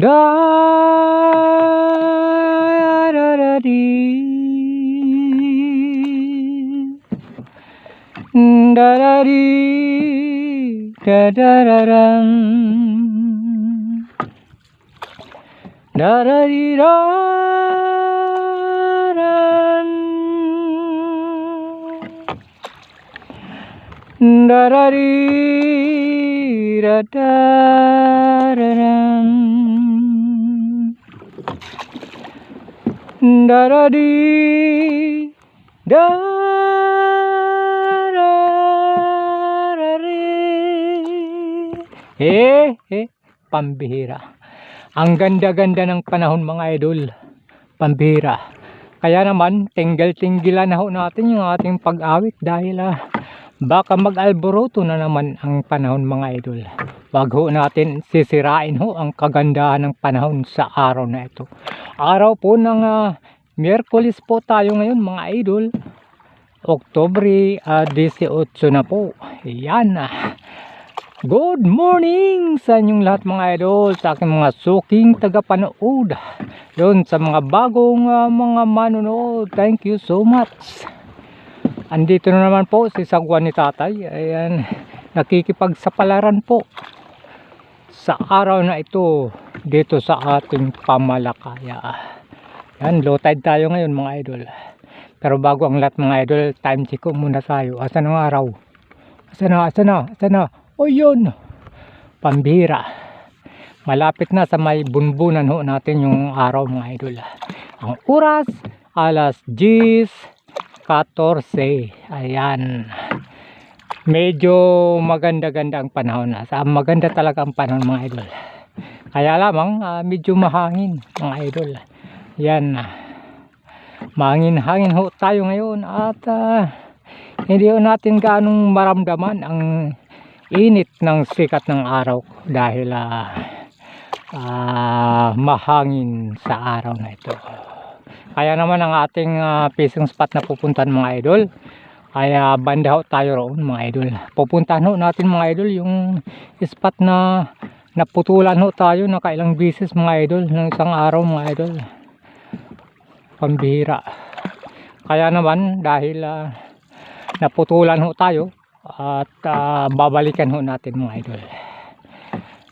Da da da di da da di da da da dam da da di da da da di da da da dam da da eh eh pambihira. Ang ganda-ganda ng panahon mga idol. Pambihira. Kaya naman tinggal-tinggilan na ho natin yung ating pag-awit dahil ah, baka mag-alboroto na naman ang panahon mga idol wag ho natin sisirain ho ang kagandahan ng panahon sa araw na ito araw po ng ah, Miyerkules po tayo ngayon mga idol Oktobre ah, 18 na po yan ah. Good morning sa inyong lahat mga idol, sa aking mga suking tagapanood. Yun, sa mga bagong ah, mga manonood, thank you so much. Andito na naman po si Sagwan ni Tatay. Ayan, nakikipagsapalaran po sa araw na ito dito sa ating pamalakaya. Yan, low tide tayo ngayon mga idol. Pero bago ang lahat mga idol, time check ko muna tayo. Asan ang araw? Asan na, asan na, asan na? O yun, pambira. Malapit na sa may bunbunan ho natin yung araw mga idol. Ang oras, alas 10.14. Ayan. Medyo maganda-ganda ang panahon na. Sa maganda talaga ang panahon mga idol. Kaya lamang ah, medyo mahangin mga idol. Yan. Mahangin-hangin ho tayo ngayon at ah, hindi ho natin ganong maramdaman ang init ng sikat ng araw dahil ah, ah, mahangin sa araw na ito. Kaya naman ang ating ah, fishing spot na pupuntahan mga idol kaya banda ho tayo roon mga idol. Pupuntahan ho natin mga idol yung spot na naputulan ho tayo na kailang bisis mga idol ng isang araw mga idol. Pambihira. Kaya naman dahil ah, naputulan ho tayo at ah, babalikan ho natin mga idol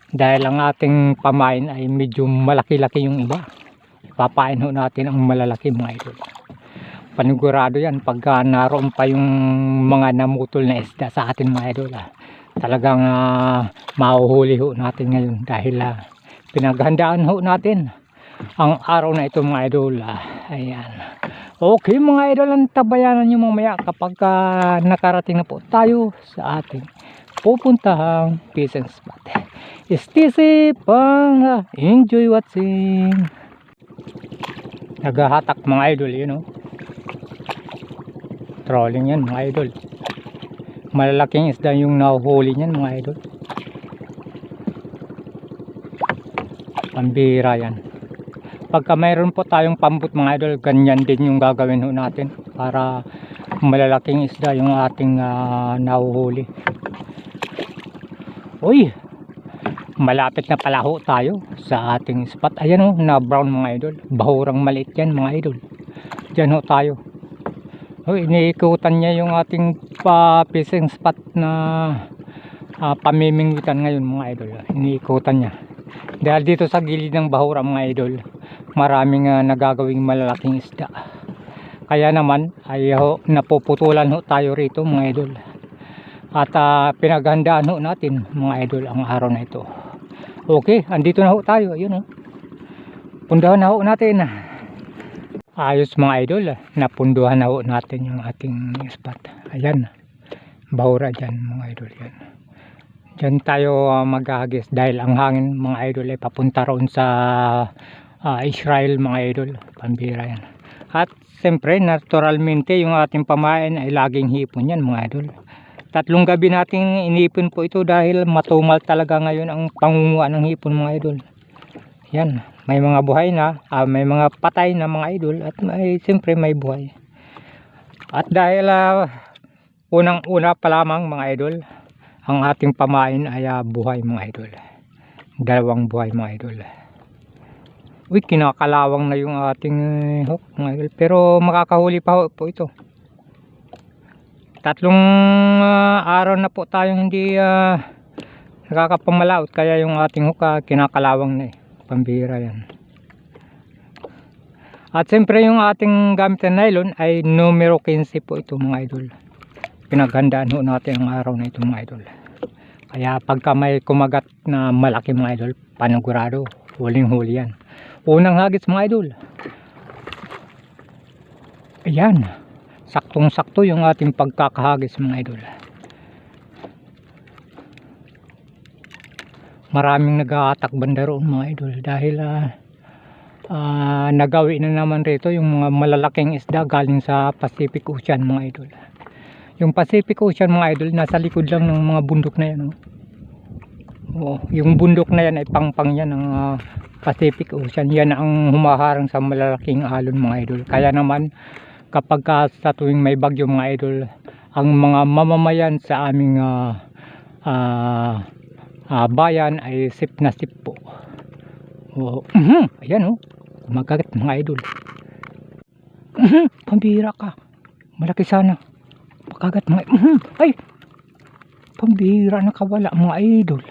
dahil ang ating pamain ay medyo malaki-laki yung iba papain ho natin ang malalaki mga idol panigurado yan pagka naroon pa yung mga namutol na isda sa atin mga idol ah. talagang ah, mahuhuli ho natin ngayon dahil ah, pinaghandaan ho natin ang araw na ito mga idol ah. ayan Okay mga idol, ang tabayanan nyo mamaya kapag ah, nakarating na po tayo sa ating pupuntahang fishing spot. STC pang ah, enjoy watching. Naghahatak mga idol, yun know. Trolling yan mga idol. Malalaking isda yung nahuhuli niyan mga idol. Pambira yan pagka mayroon po tayong pambut mga idol ganyan din yung gagawin natin para malalaking isda yung ating uh, nahuhuli uy malapit na pala ho tayo sa ating spot. Ayan ho na brown mga idol. Bahurang maliit yan mga idol. Dyan ho tayo. Uy iniikutan niya yung ating pa fishing spot na uh, pamimingwitan ngayon mga idol. Iniikutan niya. Dahil dito sa gilid ng bahura mga idol maraming uh, nagagawing malalaking isda. Kaya naman ay ho, napuputulan ho tayo rito mga idol. At uh, pinaghandaan ho natin mga idol ang araw na ito okay andito na ho tayo. Yun ho pundahan na ho natin. Ayos mga idol. Napunduhan na ho natin yung ating spot. Ayan. Bahura dyan mga idol yan. Dyan tayo uh, maghahagis dahil ang hangin mga idol ay papunta roon sa uh, Israel mga idol. Pambira yan. At siyempre naturalmente yung ating pamain ay laging hipon yan mga idol tatlong gabi natin inipon po ito dahil matumal talaga ngayon ang pangunguha ng hipon mga idol yan may mga buhay na uh, may mga patay na mga idol at may siyempre may buhay at dahil uh, unang una pa lamang mga idol ang ating pamain ay uh, buhay mga idol dalawang buhay mga idol Uy, kinakalawang na yung ating eh, hook mga idol. Pero makakahuli pa po ito. Tatlong ah, araw na po tayong hindi ah, nakakapamalaot. Kaya yung ating hook ah, kinakalawang na eh. Pambira yan. At siyempre yung ating gamit na nylon ay numero 15 po ito mga idol. Pinaghandaan ho natin ang araw na ito mga idol. Kaya pagka may kumagat na malaki mga idol, panigurado, huling huli yan. Unang hagis mga idol. Ayan. Saktong sakto yung ating pagkakahagis mga idol. Maraming nag-aatak banda roon mga idol dahil ah, ah, nagawi na naman rito yung mga malalaking isda galing sa Pacific Ocean mga idol. Yung Pacific Ocean mga idol nasa likod lang ng mga bundok na yan. Oh. Oo, yung bundok na yan ay pangpang yan ng ah, Pacific Ocean. Yan ang humaharang sa malalaking alon mga idol. Kaya naman kapag ka sa tuwing may bagyo mga idol, ang mga mamamayan sa aming ah, ah, ah, bayan ay sip na sip po. Oo. Mhm, Ayan oh. Kumagagat mga idol. Mhm, Pambira ka. Malaki sana. Pagkagat mga mhm, Ay! Pambira nakawala mga idol.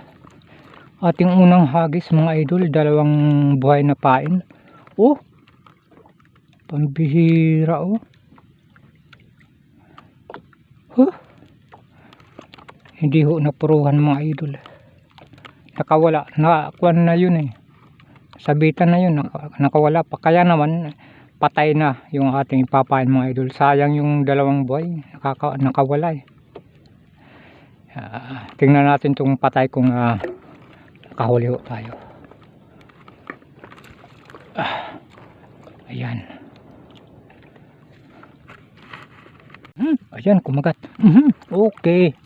Ating unang hagis mga idol, dalawang buhay na pain. Oh! Pambihira oh. Huh? Hindi ho napuruhan mga idol. Nakawala. Nakakuan na yun eh. Sabitan na yun. Naka, nakawala pa. Kaya naman patay na yung ating ipapain mga idol. Sayang yung dalawang buhay. Nakaka, nakawala eh. Ah, tingnan natin itong patay kung ah, nakahuli ho tayo. Ah, ayan. Hmm, ayan, kumagat. Mhm, okay.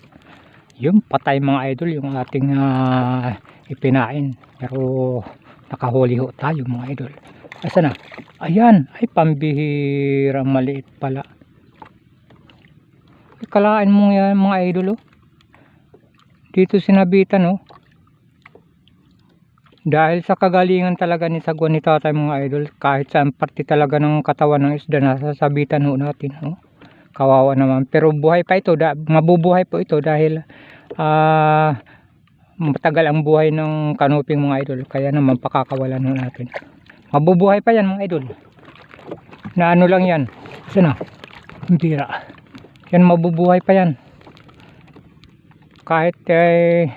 Yung patay mga idol, yung ating ah, ipinain. Pero nakahuli ho tayo mga idol. Asa na? Ayan, ay pambihirang maliit pala. Kalaan mo yan mga idol oh. Dito sinabitan oh. Dahil sa kagalingan talaga ni Sagwan ni tatay mga idol, kahit saan parte talaga ng katawan ng isda nasasabitan ho natin. Oh. Kawawa naman. Pero buhay pa ito, da, mabubuhay po ito dahil ah matagal ang buhay ng kanuping mga idol. Kaya naman pakakawalan ho natin. Mabubuhay pa yan mga idol. Na ano lang yan. Saan na? Bira. Yan mabubuhay pa yan. Kahit eh,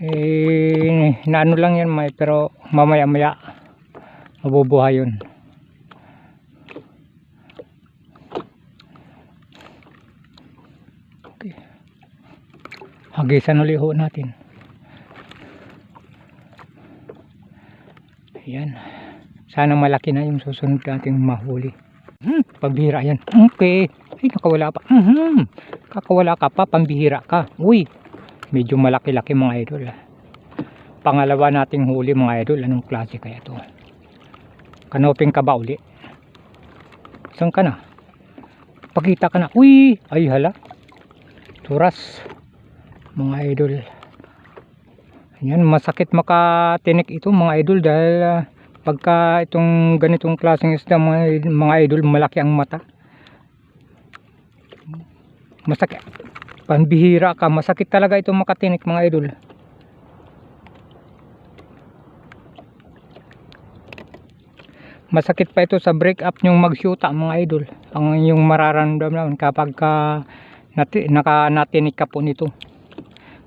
eh na ano lang yan may pero mamaya maya mabubuhay yun. Okay. Hagisan uli ho natin. Ayan. Sana malaki na yung susunod nating mahuli. Hmm, pambihira yan. Okay. Ay, nakawala pa. Mhm. Kakawala ka pa, pambihira ka. Uy, medyo malaki-laki mga idol. Pangalawa nating huli mga idol. Anong klase kaya to? Kanoping ka ba uli? Saan ka na? Pakita ka na. Uy, ay hala. Turas. Mga idol. Yan, masakit makatinik ito mga idol dahil ah, pagka itong ganitong klaseng isda mga, mga idol malaki ang mata. Masakit. Panbihira ka. Masakit talaga ito makatinik mga idol. Masakit pa ito sa break up yung mag-shoota mga idol. Ang yung mararamdaman kapag ka nati, naka, natinik ka po nito.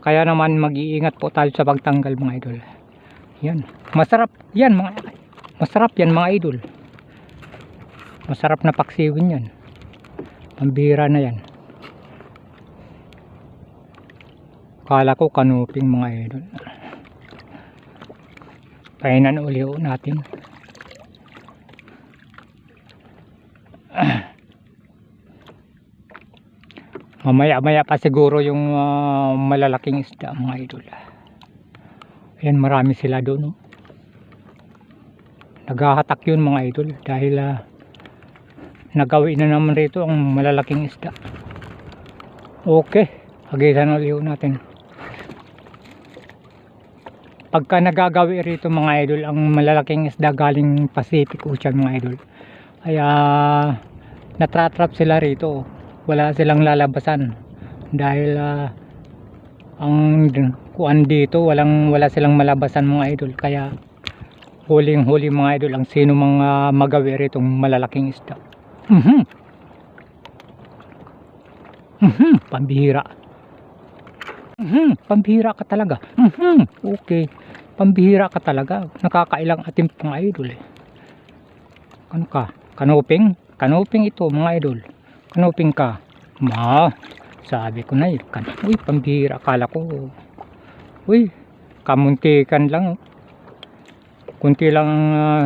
Kaya naman mag-iingat po tayo sa pagtanggal mga idol. Yan. Masarap yan mga Masarap yan mga idol. Masarap na paksiwin yan. Pambira na yan. Kala ko kanuping mga idol. Kainan uli natin. Mamaya maya pa siguro yung ah, malalaking isda mga idol. Ayan marami sila doon. Oh. Naghahatak yun mga idol dahil ah, nagawi na naman rito ang malalaking isda. Okay, hagisan ulit natin. pagka nagagawi rito mga idol ang malalaking isda galing Pacific Ocean mga idol ay ah, natratrap sila rito wala silang lalabasan. Dahil ah, ang kuan dito walang wala silang malabasan mga idol. Kaya huling huli mga idol ang sino mga magawi rito malalaking isda. Mhm. Mhm pambihira. Mhm pambihira ka talaga. Mhm okay. Pambihira ka talaga. Nakakailang ating mga idol eh. Ano ka? Kanuping? Kanuping ito mga idol kanuping ka. Ma sabi ko na eh uy pambihira kala ko uy kamuntikan lang. Kunti lang uh,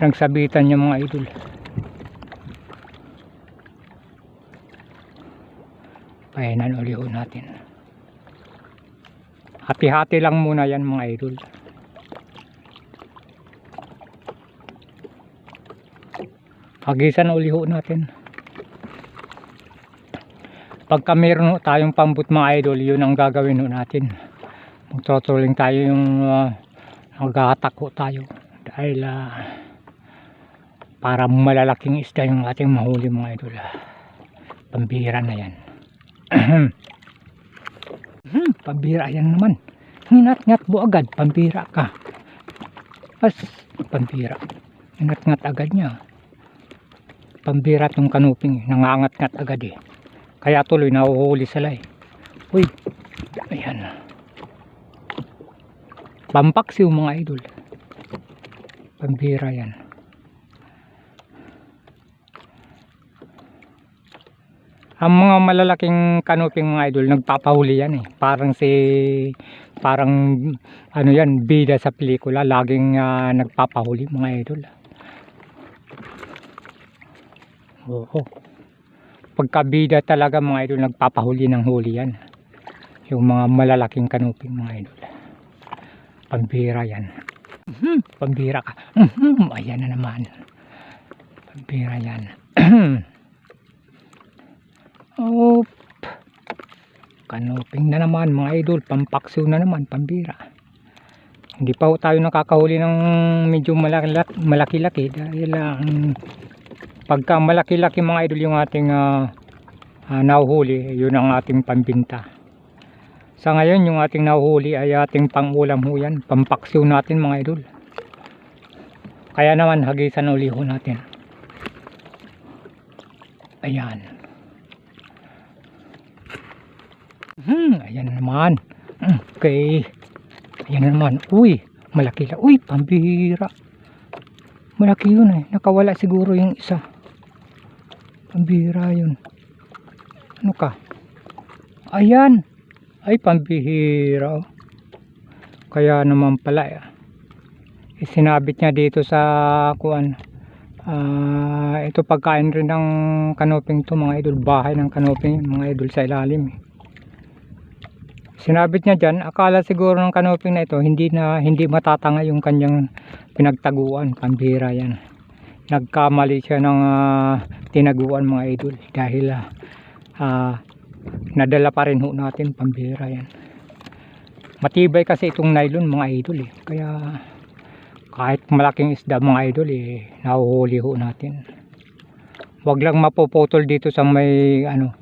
nagsabitan niya mga idol. Pahinan uli ho natin. Hati-hati lang muna yan mga idol. Hagisan uli ho natin pagka meron tayong pambut mga idol yun ang gagawin natin. Magtutuling tayo yung uh, nagahatak ho tayo. Dahil ah, para malalaking isda yung ating mahuli mga idol pambira na yan. Hmm, pambira yan naman. Nginat-ngat mo agad pambira ka. As pambira nginat-ngat agad niya. Pambira tong kanuping nangangat-ngat agad eh kaya tuloy nahuhuli sila eh uy ayan. Pampaksiw mga idol. Pambira yan. Ang mga malalaking kanuping mga idol nagpapahuli yan eh. Parang si parang ano yan bida sa pelikula. Laging ah, nagpapahuli mga idol. Oo pagkabida talaga mga idol nagpapahuli ng huli yan. Yung mga malalaking kanuping mga idol. Pambira yan. Mhm, pambira ka. Mhm, ayan na naman. Pambira yan. Op. Kanuping na naman mga idol, pampaksiw na naman, pambira. Hindi pa tayo nakakahuli ng medyo malaki- malaki-laki dahil ang pagka malaki-laki mga idol yung ating uh, nahuhuli, yun ang ating pambinta. Sa ngayon yung ating nahuhuli ay ating pangulam ho yan, pampaksiw natin mga idol. Kaya naman hagisan uli ho natin. Ayan. Hmm, ayan na naman. Hmm, Okay. Ayan na naman. Uy, malaki lang. Uy, pambihira. Malaki yun eh. Nakawala siguro yung isa. Pambihira yun. Ano ka? Ayan. Ay, pambihira. oh. Kaya naman pala eh. Isinabit niya dito sa kuan. Ah, ito pagkain rin ng kanoping to mga idol. Bahay ng kanoping mga idol sa ilalim eh. Sinabit niya dyan, akala siguro ng kanoping na ito, hindi na hindi matatanga yung kanyang pinagtaguan, pambira yan. Nagkamali siya ng ah, tinaguan mga idol dahil ah, ah, nadala pa rin ho natin pambira yan. Matibay kasi itong nylon mga idol eh. Kaya kahit malaking isda mga idol eh, nahuhuli ho natin. Huwag lang mapuputol dito sa may ano,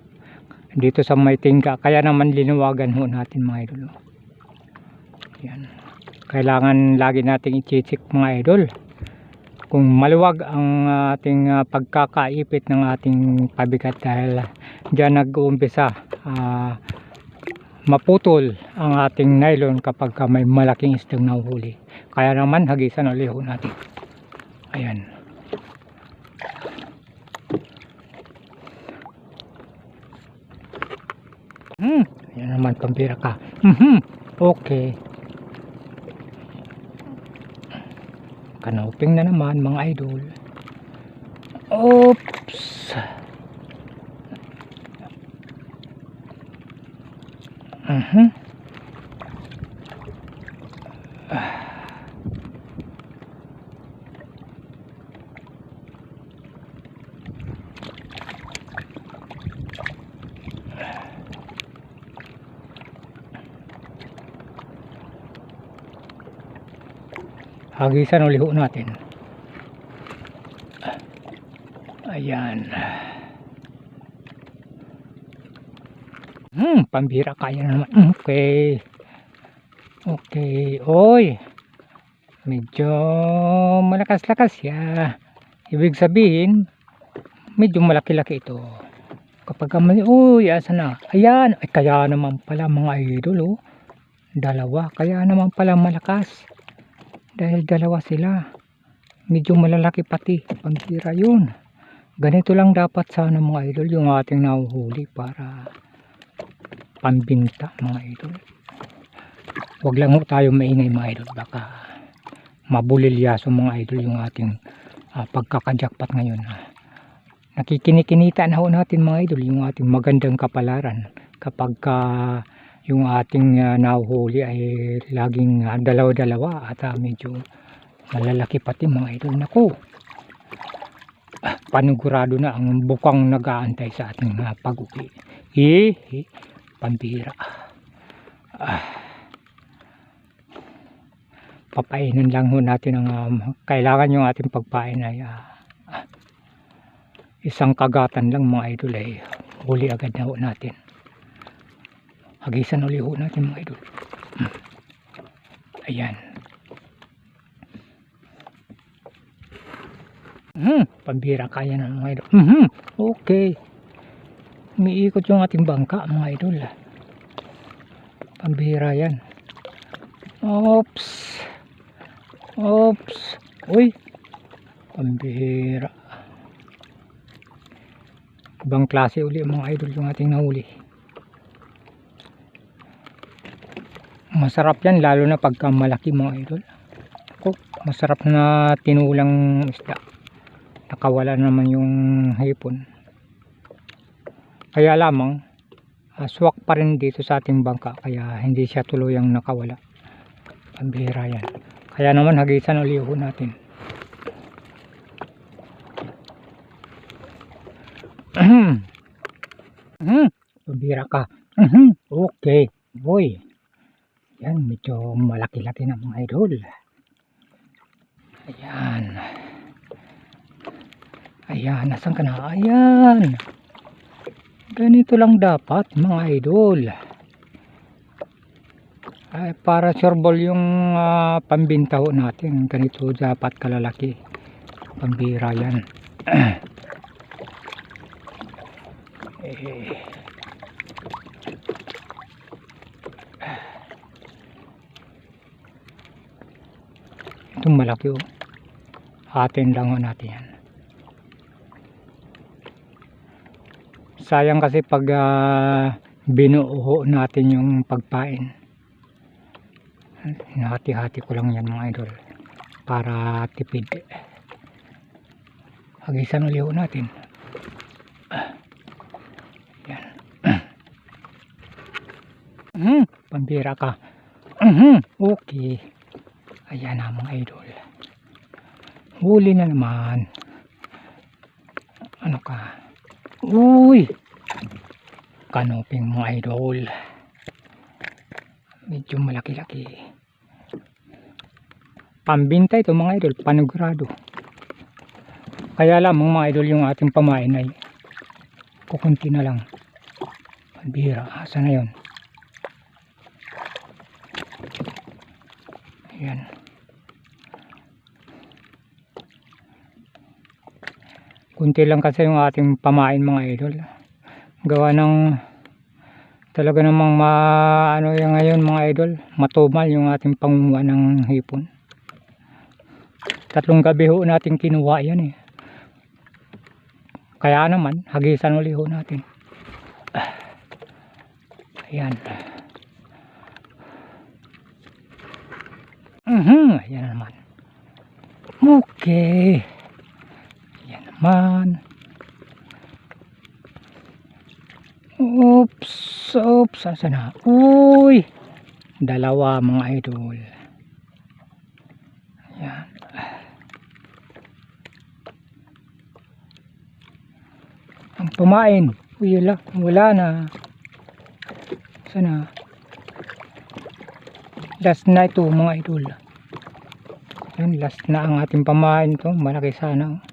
dito sa may tingga kaya naman linuwagan ho natin mga idol oh. yan kailangan lagi nating i-check mga idol kung maluwag ang ating ah, pagkakaipit ng ating pabigat dahil dyan nag-uumpisa ah, maputol ang ating nylon kapag ka may malaking isdang nahuhuli kaya naman hagisan ulit ho natin ayan Hmm, yan naman pambira ka. Mhm. Okay. Kanoping na naman mga idol. Oops. Mhm. Hagisan uliho natin. Ayan. Hmm, pambira kaya na naman. Okay. Okay. Oy. Medyo malakas-lakas ya. Ibig sabihin, medyo malaki-laki ito. Kapag kami, uy, asa na? Ayan. Ay, kaya naman pala mga idol, oh. Dalawa. Kaya naman pala malakas. Dahil dalawa sila. Medyo malalaki pati. Pambira yun. Ganito lang dapat sana mga idol yung ating nahuhuli para pambinta mga idol. Huwag lang tayo maingay mga idol. Baka mabulilyaso mga idol yung ating ah, pagkakajakpat ngayon. ah. Nakikinikinita na ho natin mga idol yung ating magandang kapalaran kapag ka yung ating ah, nahuhuli ay laging ah, dalawa-dalawa at ah, medyo malalaki pati mga idol. Naku, ah, panigurado na ang bukang nag-aantay sa ating uh, pag-uwi. Eh, eh, pambira. Ah. Papainan lang ho natin ang um, kailangan yung ating pagpain ay ah, isang kagatan lang mga idol ay huli agad na ho natin. Hagisan uli ho natin mga idol. Hmm. Ayan. Hmm, pambira kaya na mga idol. Mhm. Okay. Umiikot yung ating bangka mga idol. Pambira yan. Oops. Oops. Uy. Pambira. Ibang klase uli mga idol yung ating nahuli. Masarap yan lalo na pagka malaki mga idol. Ako, masarap na tinulang isda. Nakawala naman yung hipon. Kaya lamang uh, swak pa rin dito sa ating bangka kaya hindi siya tuluyang nakawala. Pambihira yan. Kaya naman hagisan uli ho natin. Mhm. pambihira ka. Okay. Boy yan medyo malaki-laki na mga idol ayan Ayan, nasan ka na? Ayan. Ganito lang dapat mga idol. Ay, para sureball yung ah, pambinta ho natin. Ganito dapat kalalaki. Pambira yan. eh, ito malaki oh. Atin lang ho natin yan. sayang kasi pag uh, binuuho natin yung pagpain. Hinahati-hati ko lang yan mga idol para tipid. Hagisan ulit natin. Yan. Mm, pambira ka. Mhm okay ayan na mga idol huli na naman ano ka Uy! Kanoping mga idol. Medyo malaki-laki. Pambinta ito mga idol, panugurado. Kaya lamang mga idol yung ating pamain ay kukunti na lang. Pambira, asa na yun? Ayan. Kunti lang kasi yung ating pamain mga idol. Gawa ng talaga namang ma ano yung ngayon mga idol matumal yung ating pangunguha ng hipon. Tatlong gabi ho natin kinuha yan eh. Kaya naman hagisan uli ho natin. Ayan. Mhm uh ayan naman. Okay naman oops oops asa na? Uy! Dalawa mga idol. Yan ang pumain uy wala, wala na. Sana last na ito mga idol. Yan, last na ang ating pamain ito. Malaki sana. oh.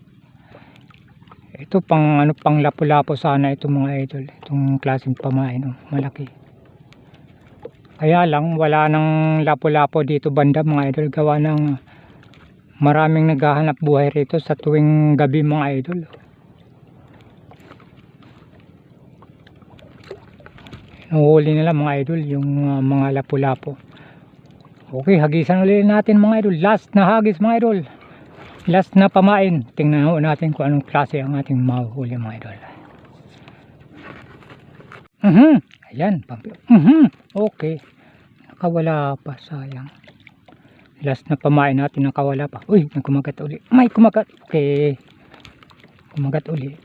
Ito pang ano pang lapu-lapo sana ito mga idol. Itong klaseng pamain oh. Malaki. Kaya lang wala nang lapu-lapo dito banda mga idol. Gawa ng maraming naghahanap buhay rito sa tuwing gabi mga idol. Nuhuli nila mga idol yung uh, mga lapu-lapo. Okay, hagisan ulit natin mga idol. Last na hagis mga idol. Last na pamain. Tingnan natin kung anong klase ang ating mahuhuli mga idol. Mhm. Ayan, pampi. Mhm. Okay. Nakawala pa sayang. Last na pamain natin nakawala pa. Uy, nagkumagat uli. May kumagat. Okay. Kumagat uli.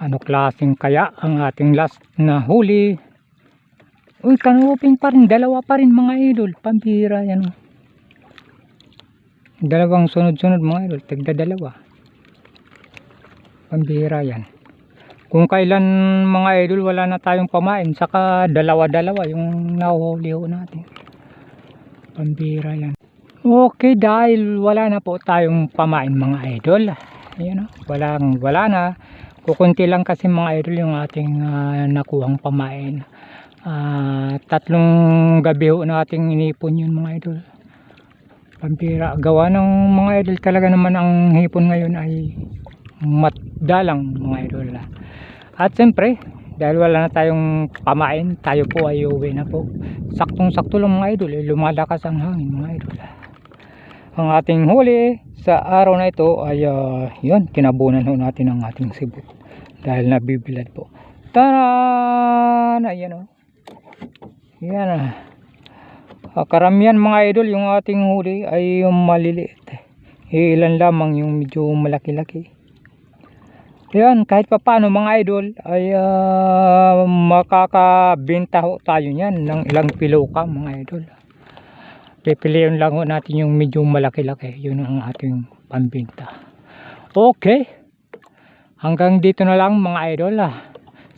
Ano klaseng kaya ang ating last na huli? Uy, kanuping pa rin. Dalawa pa rin mga idol. Pambira yan. oh. Dalawang sunod-sunod mga idol. Tigda dalawa. Pambira yan. Kung kailan mga idol wala na tayong pamain. Saka dalawa-dalawa yung nahuhuli natin. Pambira yan. Okay, dahil wala na po tayong pamain mga idol. Ayan o. Walang, wala na. Kukunti lang kasi mga idol yung ating ah, nakuhang pamain. Ah, tatlong gabi ho nating inipon yun mga idol. Pampira. Gawa ng mga idol talaga naman ang hipon ngayon ay matdalang mga idol. At siyempre, dahil wala na tayong pamain, tayo po ay uwi na po. Saktong-sakto lang mga idol, eh, lumalakas ang hangin mga idol. Ang ating huli sa araw na ito ay ah, yun, kinabunan ho natin ang ating sibot. Dahil nabibilad po. Taran! Ayan o. Yan ah. Ah, karamihan mga idol yung ating huli ay yung maliliit. Ilan lamang yung medyo malaki-laki. Yan, kahit pa paano mga idol ay ah, makakabenta tayo niyan ng ilang kilo ka mga idol. Pipiliin lang natin yung medyo malaki-laki. Yun ang ating pambenta. Okay. Hanggang dito na lang mga idol ah.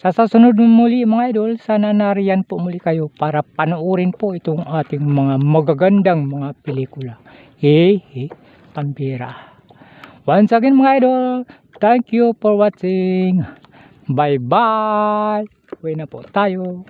Sa susunod muli mga idol, sana nariyan po muli kayo para panoorin po itong ating mga magagandang mga pelikula. Hey, hey, pambira. Once again mga idol, thank you for watching. Bye bye. Uwi na po tayo.